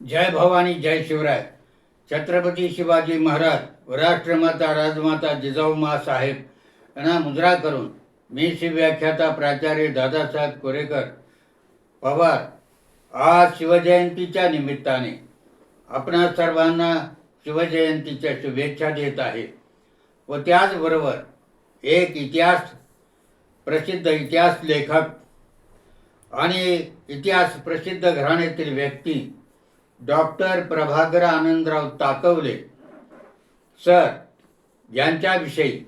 जय भवानी जय शिवराय. छत्रपती शिवाजी महाराज राष्ट्रमाता राजमाता जिजाऊमा साहेब यांना मुद्रा करून मी शिवव्याख्याता प्राचार्य दादासाहेब कोरेकर पवार आज शिवजयंतीच्या निमित्ताने आपणा सर्वांना शिवजयंतीच्या शुभेच्छा देत आहे. व त्याचबरोबर एक इतिहास प्रसिद्ध इतिहास लेखक आणि इतिहास प्रसिद्ध घराण्यातील व्यक्ती डॉक्टर प्रभाकर आनंदराव ताकवले. सर यांच्याविषयी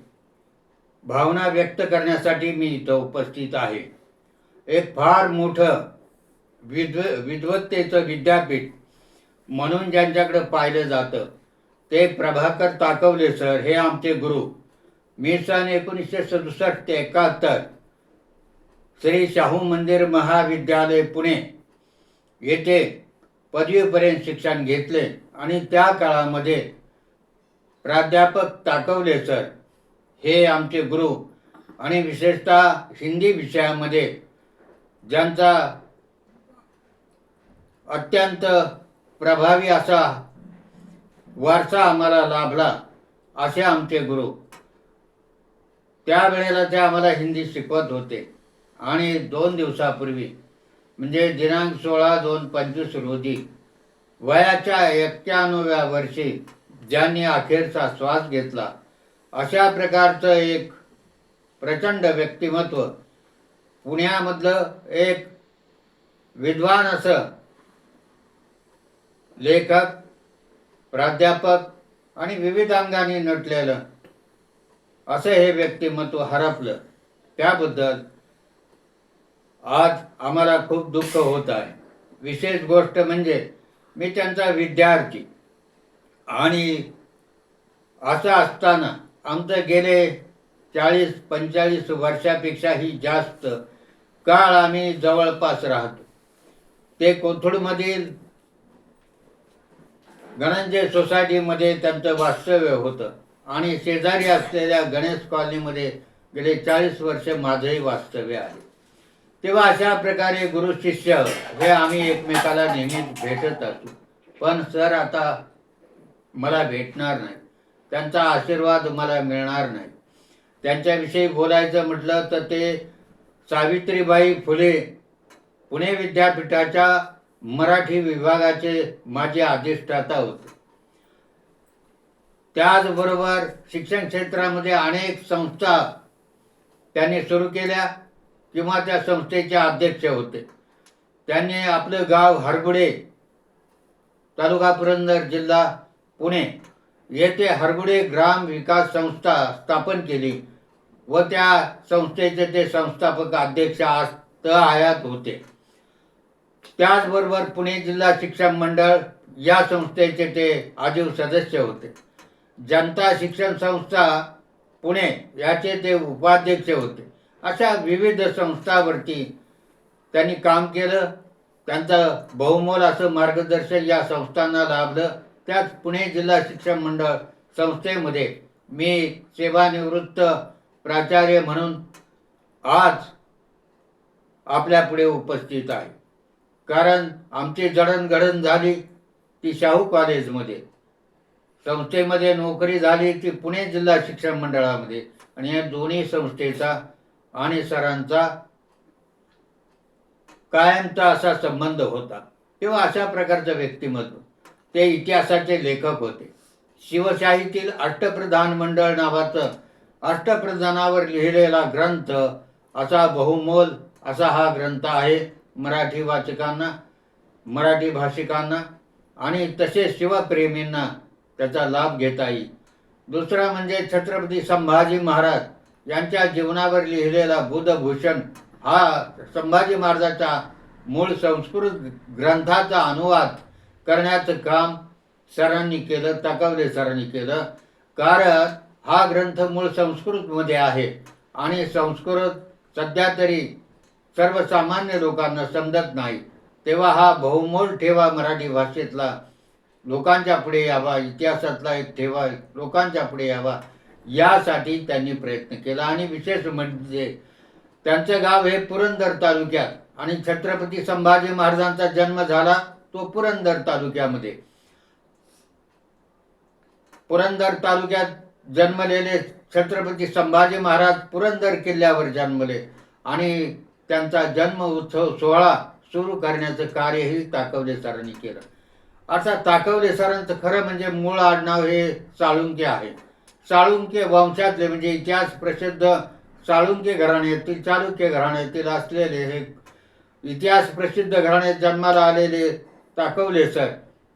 भावना व्यक्त करण्यासाठी मी इथं उपस्थित आहे. एक फार मोठं विद्व विद्वत्तेचं विद्यापीठ म्हणून ज्यांच्याकडे पाहिलं जातं ते प्रभाकर ताकवले सर. हे आमचे गुरु. मी सन एकोणीसशे सदुसष्ट ते एकाहत्तर श्री शाहू मंदिर महाविद्यालय पुणे येथे पदवीपर्यंत शिक्षण घेतले आणि त्या काळामध्ये प्राध्यापक ताकवले सर. हे आमचे गुरु आणि विशेषतः हिंदी विषयामध्ये ज्यांचा अत्यंत प्रभावी असा वारसा आम्हाला लाभला असे आमचे गुरु. त्यावेळेला ते आम्हाला हिंदी शिकवत होते आणि दोन दिवसापूर्वी म्हणजे दिनांक सोळा दोन पंचवीस रोजी वयाच्या एक्क्याण्णव्या वर्षी ज्यांनी अखेरचा श्वास घेतला अशा प्रकारचं एक प्रचंड व्यक्तिमत्व पुण्यामधलं एक विद्वान असं लेखक प्राध्यापक आणि विविध अंगाने नटलेलं असं हे व्यक्तिमत्व हरपलं. त्याबद्दल आज आम्हाला खूप दुःख होत आहे. विशेष गोष्ट म्हणजे मी त्यांचा विद्यार्थी. आणि असं असताना आमचं गेले चाळीस पंचेचाळीस वर्षापेक्षाही जास्त काळ आम्ही जवळपास राहतो. ते कोथरूडमधील गणंजय सोसायटीमध्ये त्यांचं वास्तव्य होतं. आणि शेजारी असलेल्या गणेश कॉलनीमध्ये गेले चाळीस वर्ष माझंही वास्तव्य आहे. तेव्हा अशा प्रकारे गुरु शिष्य हे आम्ही एकमेकाला नेहमीच भेटत असू. पण सर आता मला भेटणार नाही. त्यांचा आशीर्वाद मला मिळणार नाही. त्यांच्याविषयी बोलायचं म्हटलं तर ते सावित्रीबाई फुले पुणे विद्यापीठाच्या मराठी विभागाचे माझे अधिष्ठाता होते. त्याचबरोबर शिक्षण क्षेत्रामध्ये अनेक संस्था त्यांनी सुरू केल्या. किंवा त्या संस्थेचे अध्यक्ष होते. त्यांनी आपलं गाव हरगुडे तालुका पुरंदर जिल्हा पुणे येथे हरगुडे ग्राम विकास संस्था स्थापन केली व त्या संस्थेचे ते संस्थापक अध्यक्ष आज त आयात होते. त्याचबरोबर पुणे जिल्हा शिक्षण मंडळ या संस्थेचे ते आजीव सदस्य होते. जनता शिक्षण संस्था पुणे याचे ते उपाध्यक्ष होते. अशा विविध संस्थावरती त्यांनी काम केलं. त्यांचं बहुमोल असं मार्गदर्शन या संस्थांना लाभलं. त्याच पुणे जिल्हा शिक्षण मंडळ संस्थेमध्ये मी सेवानिवृत्त प्राचार्य म्हणून आज आपल्यापुढे उपस्थित आहे. कारण आमची जडणघडण झाली ती शाहू कॉलेजमध्ये. संस्थेमध्ये नोकरी झाली ती पुणे जिल्हा शिक्षण मंडळामध्ये. आणि या दोन्ही संस्थेचा आणि सरांचा कायमचा असा संबंध होता. किंवा अशा प्रकारचं व्यक्तिमत्व. ते इतिहासाचे लेखक होते. शिवशाहीतील अष्टप्रधान मंडळ नावाचं अष्टप्रधानावर लिहिलेला ग्रंथ असा बहुमोल असा हा ग्रंथ आहे मराठी वाचकांना मराठी भाषिकांना आणि तसेच शिवप्रेमींना त्याचा लाभ घेता येईल. दुसरा म्हणजे छत्रपती संभाजी महाराज यांच्या जीवनावर लिहिलेला बुधभूषण हा संभाजी महाराजाच्या मूळ संस्कृत ग्रंथाचा अनुवाद करण्याचं काम सरांनी केलं तकवले सरांनी केलं. कारण हा ग्रंथ मूळ संस्कृतमध्ये आहे. आणि संस्कृत सध्या तरी सर्वसामान्य लोकांना समजत नाही. तेव्हा हा बहुमोल ठेवा मराठी भाषेतला लोकांच्या पुढे यावा इतिहासातला एक ठेवा लोकांच्या पुढे यावा. यासाठी त्यांनी प्रयत्न केला. आणि विशेष म्हणजे त्यांचं गाव हे पुरंदर तालुक्यात आणि छत्रपती संभाजी महाराजांचा जन्म झाला तो पुरंदर तालुक्यामध्ये. पुरंदर तालुक्यात जन्मलेले छत्रपती संभाजी महाराज पुरंदर किल्ल्यावर जन्मले आणि त्यांचा जन्म उत्सव सोहळा सुरू करण्याचं कार्यही ताकवले सरांनी केलं. आता ताकवले सरांचं खरं म्हणजे मूळ आडनाव हे चाळुंके आहे. चाळुंके वंशातले म्हणजे इतिहास प्रसिद्ध चाळुंके घराण्यातील चालुक्य घराण्यातील असलेले हे इतिहास प्रसिद्ध घराण्यात जन्माला आलेले ताकवले सर.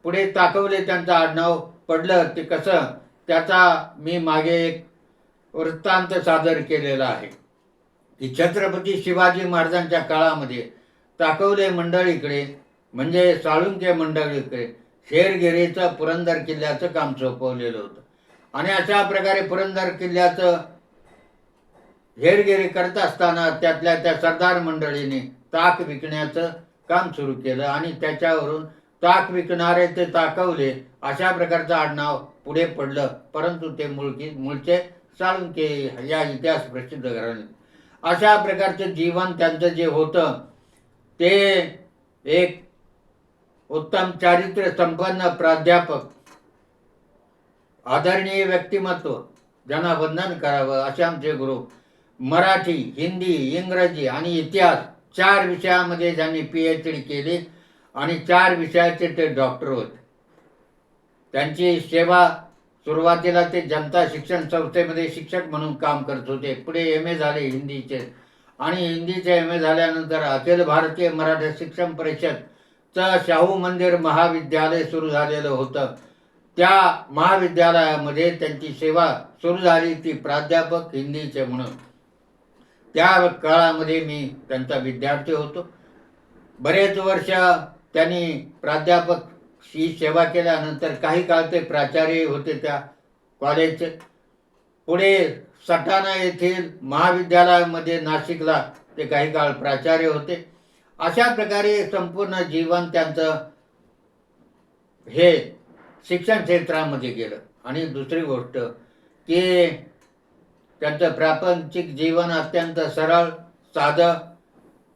पुढे ताकवले त्यांचं आडनाव पडलं ते कसं? त्याचा मी मागे एक वृत्तांत सादर केलेला आहे. की छत्रपती शिवाजी महाराजांच्या काळामध्ये ताकवले मंडळीकडे म्हणजे साळुंके मंडळीकडे शेरगिरीचं पुरंदर किल्ल्याचं काम सोपवलेलं होतं. आणि अशा प्रकारे पुरंदर किल्ल्याचं हेरगिरी करत असताना त्यातल्या त्या सरदार मंडळीने ताक विकण्याचं काम सुरू केलं आणि त्याच्यावरून ताक विकणारे ते ताकवले. अशा प्रकारचं आडनाव पुढे पडलं. परंतु ते मूळकी मूळचे साळुंके या इतिहास प्रसिद्ध घराणे अशा प्रकारचं जीवन त्यांचं जे होतं ते एक उत्तम चारित्र्य संपन्न प्राध्यापक आदरणीय व्यक्तिमत्व ज्यांना वंदन करावं असे आमचे गुरु मराठी हिंदी इंग्रजी आणि इतिहास चार विषयामध्ये ज्यांनी पी एच डी केली आणि चार विषयाचे ते डॉक्टर होते. त्यांची सेवा सुरुवातीला ते जनता शिक्षण संस्थेमध्ये शिक्षक म्हणून काम करत होते. पुढे एम ए झाले हिंदीचे. आणि हिंदीचे एम ए झाल्यानंतर अखिल भारतीय मराठी शिक्षण परिषदचं शाहू मंदिर महाविद्यालय सुरू झालेलं होतं. त्या महाविद्यालयामध्ये त्यांची सेवा सुरू झाली ती प्राध्यापक हिंदीचे म्हणून. त्या काळामध्ये मी त्यांचा विद्यार्थी होतो. बरेच वर्ष त्यांनी प्राध्यापक ही सेवा केल्यानंतर काही काळ ते प्राचार्य होते त्या कॉलेजचे. पुढे सटाणा येथील महाविद्यालयामध्ये नाशिकला ते काही काळ प्राचार्य होते. अशा प्रकारे संपूर्ण जीवन त्यांचं हे शिक्षण क्षेत्रामध्ये गेलं. आणि दुसरी गोष्ट की त्यांचं प्रापंचिक जीवन अत्यंत सरळ साधं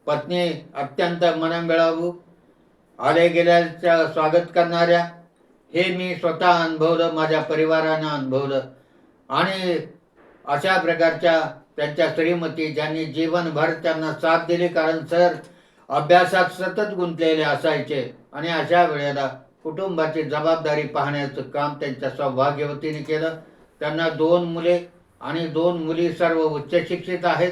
पत्नी अत्यंत मनमिळावू आले गेल्याच्या स्वागत करणाऱ्या हे मी स्वतः अनुभवलं माझ्या परिवारानं अनुभवलं. आणि अशा प्रकारच्या त्यांच्या श्रीमती ज्यांनी जीवनभर त्यांना साथ दिली कारण सर अभ्यासात सतत गुंतलेले असायचे. आणि अशा वेळेला कुटुंबाची जबाबदारी पाहण्याचं काम त्यांच्या सौभाग्यवतीने केलं. त्यांना दोन मुले आणि दोन मुली सर्व उच्च शिक्षित आहेत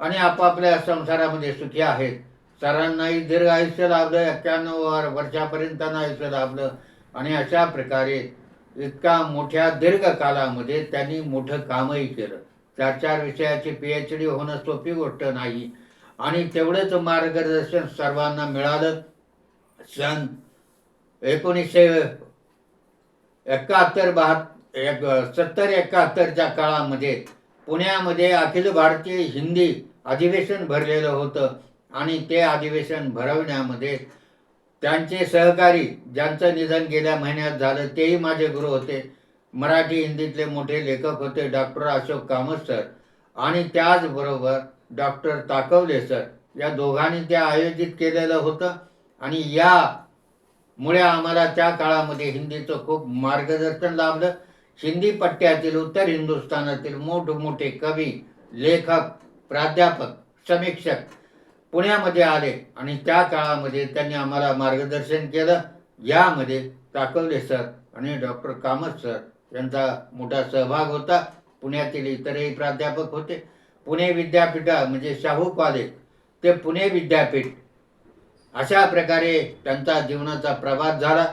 आणि आपापल्या संसारामध्ये सुखी आहेत. सरांनाही दीर्घ आयुष्य लाभलं एक्क्याण्णव वर्षापर्यंत त्यांना आयुष्य लाभलं आणि अशा प्रकारे इतका मोठ्या दीर्घ कालामध्ये त्यांनी मोठं कामही केलं. चार चार विषयाची पी एच डी होणं सोपी गोष्ट नाही. आणि तेवढंच मार्गदर्शन सर्वांना मिळालं. सन एकोणीसशे एकाहत्तर बहात् एक सत्तर एकाहत्तरच्या काळामध्ये पुण्यामध्ये अखिल भारतीय हिंदी अधिवेशन भरलेलं होतं. आणि ते अधिवेशन भरवण्यामध्ये त्यांचे सहकारी ज्यांचं निधन गेल्या महिन्यात झालं तेही माझे गुरु होते. मराठी हिंदीतले मोठे लेखक होते डॉक्टर अशोक कामत सर आणि त्याचबरोबर डॉक्टर ताकवले सर. या दोघांनी ते आयोजित केलेलं होतं. आणि या मुळे आम्हाला त्या काळामध्ये हिंदीचं खूप मार्गदर्शन लाभलं. सिंधी पट्ट्यातील उत्तर हिंदुस्थानातील मोठमोठे कवी लेखक प्राध्यापक समीक्षक पुण्यामध्ये आले आणि त्या काळामध्ये त्यांनी आम्हाला मार्गदर्शन केलं. यामध्ये ताकवले सर आणि डॉक्टर कामत सर यांचा मोठा सहभाग होता. पुण्यातील इतरही प्राध्यापक होते. पुणे विद्यापीठा म्हणजे शाहू कॉलेज ते पुणे विद्यापीठ अशा प्रकारे त्यांचा जीवनाचा प्रवास झाला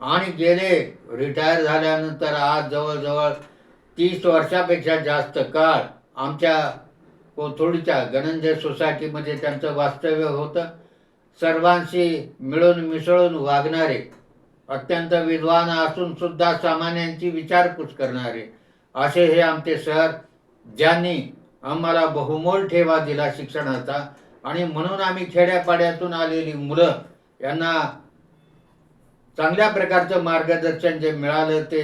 आणि गेले रिटायर झाल्यानंतर आज जवळजवळ तीस वर्षापेक्षा जास्त काळ आमच्या कोथोडीच्या गणंजय सोसायटीमध्ये त्यांचं वास्तव्य होतं. सर्वांशी मिळून मिसळून वागणारे अत्यंत विद्वान असून सुद्धा सामान्यांची विचारपूस करणारे असे हे आमचे सर ज्यांनी आम्हाला बहुमोल ठेवा दिला शिक्षणाचा आणि म्हणून आम्ही खेड्यापाड्यातून आलेली मुलं यांना चांगल्या प्रकारचं मार्गदर्शन जे मिळालं ते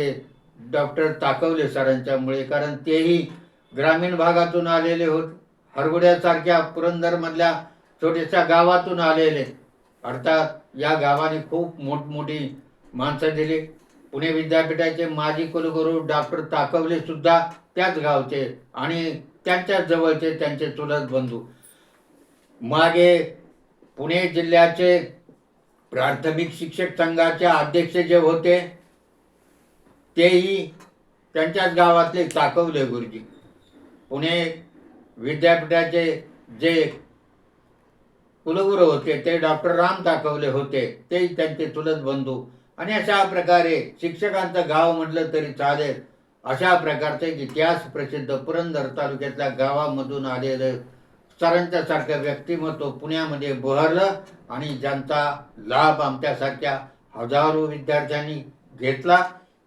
डॉक्टर ताकवले सरांच्यामुळे कारण तेही ग्रामीण भागातून आलेले होत. हरगुड्यासारख्या पुरंदरमधल्या छोट्याशा गावातून आलेले. अर्थात या गावाने खूप मोठमोठी माणसं दिली. पुणे विद्यापीठाचे माजी कुलगुरू डॉक्टर ताकवले सुद्धा त्याच गावचे आणि त्यांच्या जवळचे त्यांचे चुलत बंधू. मागे पुणे जिल्ह्याचे प्राथमिक शिक्षक संघाचे अध्यक्ष जे होते तेही त्यांच्याच गावातले चाकवले गुरुजी. पुणे विद्यापीठाचे जे कुलगुरू होते ते डॉक्टर राम ताकवले होते तेही त्यांचे चुलत बंधू. आणि अशा प्रकारे शिक्षकांचं गाव म्हटलं तरी चालेल. अशा प्रकारचे इतिहास प्रसिद्ध पुरंदर तालुक्यातल्या गावामधून आलेलं सरांच्यासारखं व्यक्तिमत्व पुण्यामध्ये बहरलं आणि ज्यांचा लाभ आमच्यासारख्या हजारो विद्यार्थ्यांनी घेतला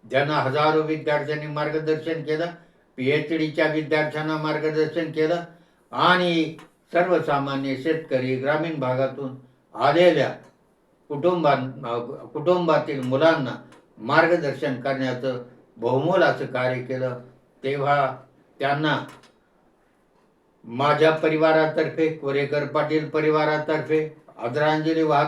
ज्यांना हजारो विद्यार्थ्यांनी मार्गदर्शन केलं पी एच डीच्या विद्यार्थ्यांना मार्गदर्शन केलं आणि सर्वसामान्य शेतकरी ग्रामीण भागातून आलेल्या कुटुंबां कुटुंबातील मुलांना मार्गदर्शन करण्याचं बहुमोलाचं कार्य केलं तेव्हा त्यांना माझ्या परिवारातर्फे कोरेकर पाटील परिवारातर्फे आदरांजली वाहत